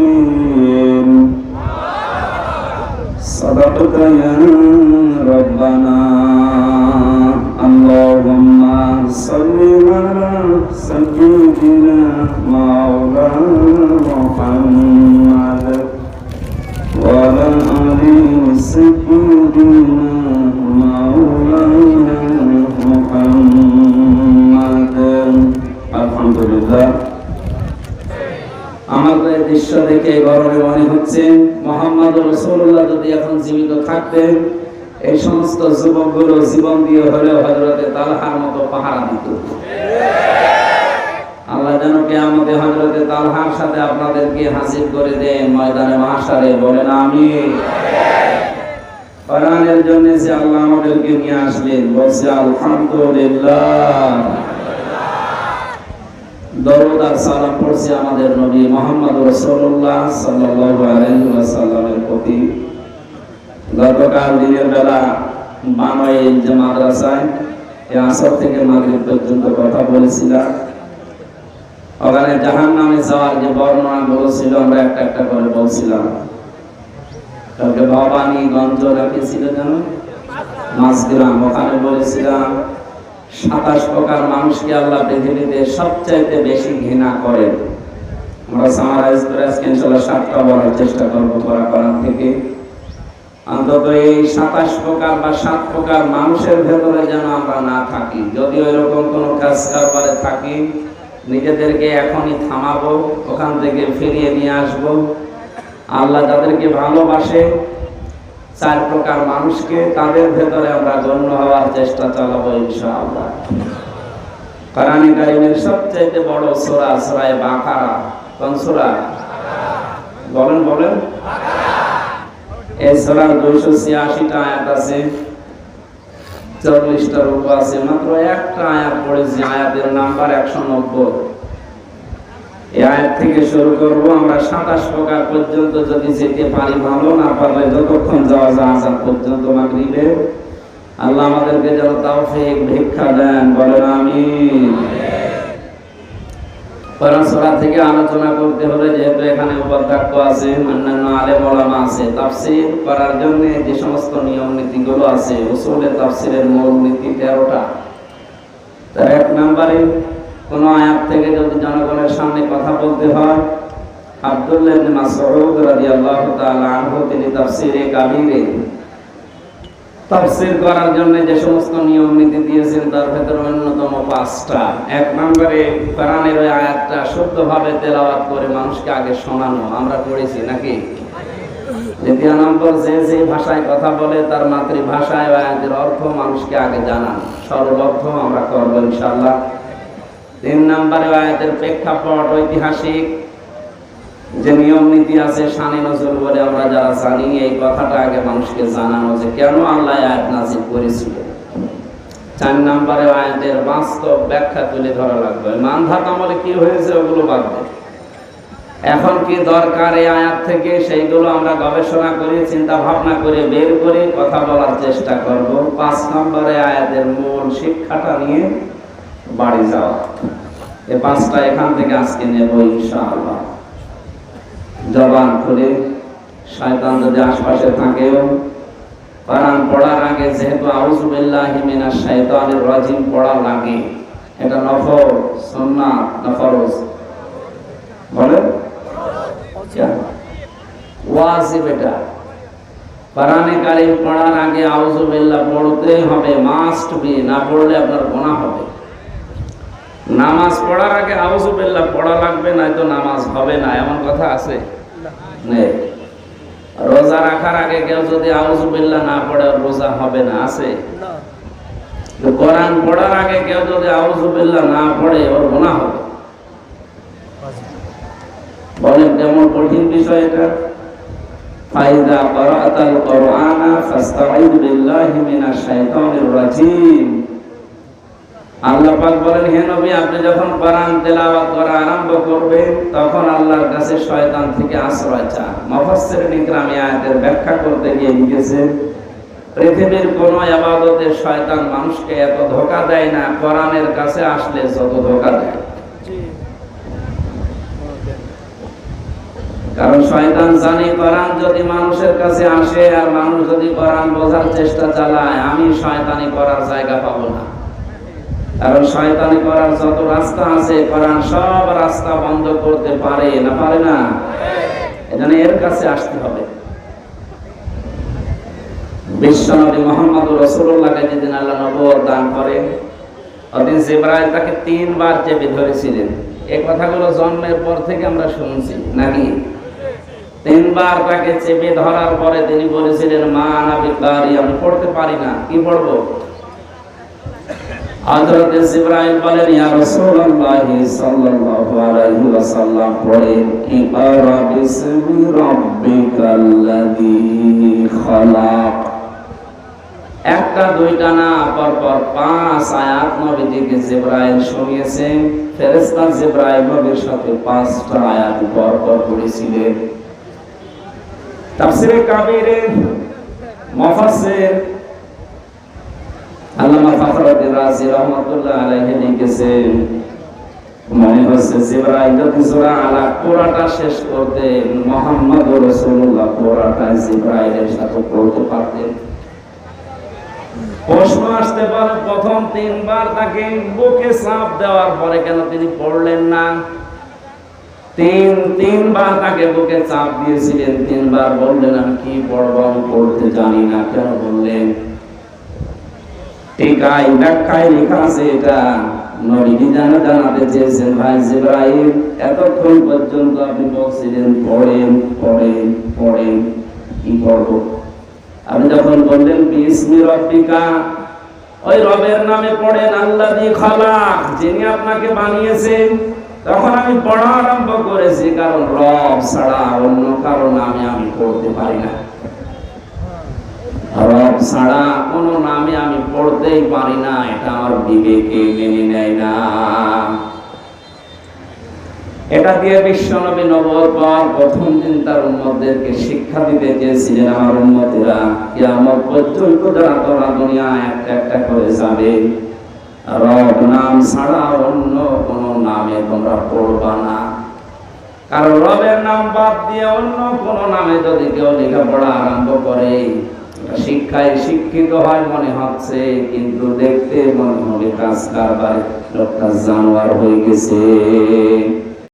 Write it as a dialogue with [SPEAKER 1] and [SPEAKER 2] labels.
[SPEAKER 1] المعتدين صدقت يا ربنا اللهم صل على سيدنا مولانا দৃশ্য দেখে গরমে মনে হচ্ছে মোহাম্মদ রসুল্লাহ যদি এখন জীবিত থাকতেন, এই সমস্ত যুবকগুলো জীবন দিয়ে হলেও হজরতে তালহার মতো পাহারা দিত। আল্লাহ যেন কে আমাদের হজরতে তালহার সাথে আপনাদেরকে হাজির করে দেন, ময়দানে মহাসারে বলেন আমি কোরআনের জন্য যে আল্লাহ আমাদেরকে নিয়ে আসলেন, বলছে আলহামদুলিল্লাহ। দরুদ আর সালাম পড়ছি আমাদের নবী মোহাম্মদ রাসূলুল্লাহ সাল্লাল্লাহু আলাইহি প্রতি। গতকাল দিনের বেলা বানয় যে মাদ্রাসায় আসর থেকে মাগরিব পর্যন্ত কথা বলেছিলাম। ওখানে জাহান নামে যাওয়ার যে বর্ণনা ছিল, আমরা একটা একটা করে বলছিলাম। কালকে ভবানীগঞ্জ রেখেছিল যেন মাঝগ্রাম, ওখানে বলেছিলাম সাতাশ প্রকার মানুষকে আল্লাহ পৃথিবীতে সবচাইতে বেশি ঘৃণা করেন। আমরা সামারাইজ করে আজকে সাতটা বলার চেষ্টা করব করা করার থেকে। অন্তত এই সাতাশ প্রকার বা সাত প্রকার মানুষের ভেতরে যেন আমরা না থাকি। যদি এরকম কোনো কাজ কারবারে থাকি, নিজেদেরকে এখনই থামাবো, ওখান থেকে ফিরিয়ে নিয়ে আসব। আল্লাহ তাদেরকে ভালোবাসে চার প্রকার মানুষকে তাদের ভেতরে আমরা গণ্য হওয়ার চেষ্টা চালাবো ইনশাআল্লাহ। কোরআনে কারিমের সবচেয়ে বড় সূরা সূরা বাকারা। কোন সূরা? বলেন বলেন। এই সূরার 286 টা আয়াত আছে 40 টা রূপ আছে, মাত্র একটা আয়াত পড়েছি, আয়াতের নাম্বার 190 এই আয়াত থেকে শুরু করব। আমরা সাতাশ প্রকার পর্যন্ত যদি যেতে পারি ভালো, না পারলে যতক্ষণ যাওয়া যায় আজান পর্যন্ত মাগরিবে। আল্লাহ আমাদেরকে যেন তাওফিক ভিক্ষা দেন, বলেন আমিন। কোরআন থেকে আলোচনা করতে হলে যেহেতু এখানে উপাধ্যক্ষ আছে, অন্যান্য আলেম ওলামা আছে, তাফসীর করার জন্য যে সমস্ত নিয়ম নীতিগুলো আছে উসুলে তাফসীরের মূল নীতি 13টা তার এক নম্বরে কোন আয়াত থেকে যদি জনগণের সামনে কথা বলতে হয়, আব্দুল্লাহ ইবনে মাসউদ রাদিয়াল্লাহু তাআলা আনহু, তিনি তাফসীরে কাবীরে তাফসীর করার জন্য যে সমস্ত নিয়ম নীতি দিয়েছেন, তার ভেতর অন্যতম পাঁচটা। এক নম্বরে, কোরআনের ওই আয়াতটা শুদ্ধভাবে তেলাওয়াত করে মানুষকে আগে শোনানো। আমরা পড়েছি নাকি? দ্বিতীয় নম্বর, যে যে ভাষায় কথা বলে, তার মাতৃভাষায় আয়াতের অর্থ মানুষকে আগে জানান। সর্বর্থ আমরা করব ইনশাল্লাহ তিন নম্বরে আয়াতের প্রেক্ষাপট ঐতিহাসিক যে নিয়ম নীতি আছে, শানি নজর বলে আমরা যারা জানি, এই কথাটা আগে মানুষকে জানানো যে কেন আল্লাহ আয়াত নাজিল করেছিল। চার নম্বরে আয়াতের বাস্তব ব্যাখ্যা তুলে ধরা লাগবে। মানধাত আমলে কি হয়েছে ওগুলো বাদ দেয় এখন কি দরকার এই আয়াত থেকে? সেইগুলো আমরা গবেষণা করে চিন্তা ভাবনা করে বের করে কথা বলার চেষ্টা করব। পাঁচ নম্বরে আয়াতের মূল শিক্ষাটা নিয়ে বাড়ি যাওয়া এই পাঁচটা এখান থেকে আজকে নেব ইনশাআল্লাহ। জবান খুলে, শয়তান যদি আশপাশে থাকেও, কোরআন পড়ার আগে যেহেতু আউযুবিল্লাহি মিনাশ শাইতানির রাজিম পড়া লাগে, এটা নফল, সুন্নাত না বলে ওয়াজিব এটা। কোরআনে কারিম পড়ার আগে আউযুবিল্লাহ পড়তেই হবে, মাস্ট বি, না পড়লে আপনার গুনাহ হবে। নামাজ পড়ার আগে আউযুবিল্লাহ পড়া লাগবে না তো নামাজ হবে না, এমন কথা আছে? রোজা রাখার আগে কেউ যদি আউযুবিল্লাহ না পড়ে, রোজা হবে না, আছে? কোরআন পড়ার আগে কেউ যদি না পড়ে, ওর গুনাহ হবে। বলেন কেমন কঠিন বিষয় এটা? ফাইদা রাজিম। আল্লাহ পাক বলেন, হে নবী, আপনি যখন কোরআন তেলাওয়াত করা আরম্ভ তখন আল্লাহর কাছে শয়তান থেকে আশ্রয় চান। আয়াতের ব্যাখ্যা করতে গিয়ে পৃথিবীর কোন ইবাদতে শয়তান মানুষকে এত ধোঁকা দেয় না, কোরআনের কাছে আসলে যত ধোঁকা দেয়। কারণ শয়তান জানে কোরআন যদি মানুষের কাছে আসে, আর মানুষ যদি কোরআন বোঝার চেষ্টা চালায়, আমি শয়তানি করার জায়গা পাবো না। কারণ শয়তানি করার যত রাস্তা আছে কোরআন সব রাস্তা বন্ধ করতে পারে না পারে না। এর কাছে আসতে হবে। বিশ্বনবী মোহাম্মদ রসুল্লাহকে যেদিন আল্লাহ নবর দান করেন ওদিন জিব্রাইল তাকে তিনবার চেপে ধরেছিলেন। এই কথাগুলো জন্মের পর থেকে আমরা শুনছি, নাকি? তিনবার তাকে চেপে ধরার পরে তিনি বলেছিলেন, মা নাবি কারি আমি পড়তে পারি না। কি পড়ব? হযরত জিবরাইল বলেন, ইয়া রাসূলুল্লাহ একটা, দুইটা না পর পর পাঁচ আয়াত নবীজিকে জিবরাইল শুনিয়েছেন ফেরেশতা জিবরাইল নবীর সাথে পাঁচটা আয়াত পর পর পড়েছিলেন। তাফসীরে আল্লামা ফখরুদ্দিন রাজি রহমাতুল্লাহ আলাইহি লিখেছেন হচ্ছে জিবরাইল সূরা পুরাটা শেষ করতে মুহাম্মদ রাসূলুল্লাহ জিবরাইলের সাথে পড়তে পারতেন। প্রশ্ন আসতে পারে, প্রথম তিনবার তাকে বুকে চাপ দেওয়ার পরে কেন তিনি পড়লেন না? তিন, তিনবার তাকে বুকে চাপ দিয়েছিলেন, তিনবার বললেন, আমি কি পড়ব? আমি পড়তে জানি না। কেন বললেন? টিকায় লেখা আছে এটা। জানাতে এতক্ষণ পর্যন্ত আপনি পড়েন পড়েন কি আপনি যখন বললেন ওই রবের নামে পড়েন আল্লাহ যিনি আপনাকে বানিয়েছেন, তখন আমি পড়া আরম্ভ করেছি, কারণ রব ছাড়া অন্য কারও নামে আমি পড়তে পারি না। ছাড়া কোনো নামে আমি পড়তেই পারি না, এটা আমার বিবেকে মেনে নেয় না। এটা দিয়ে বিশ্বনবী নবর পর প্রথম দিন তার উম্মতদেরকে শিক্ষা দিতে চেয়েছিলেন আমার উম্মতেরা। কিয়ামত পর্যন্ত যারা তোরা দুনিয়া একটা একটা করে যাবে, রব নাম ছাড়া অন্য কোন নামে তোমরা পড়বা না। কারণ রবের নাম বাদ দিয়ে অন্য কোন নামে যদি কেউ লেখাপড়া আরম্ভ করে শিক্ষায় শিক্ষিত হয় মনে হচ্ছে, কিন্তু দেখতে মনে হবে কাজ কারবার লোকটা জানোয়ার হয়ে গেছে।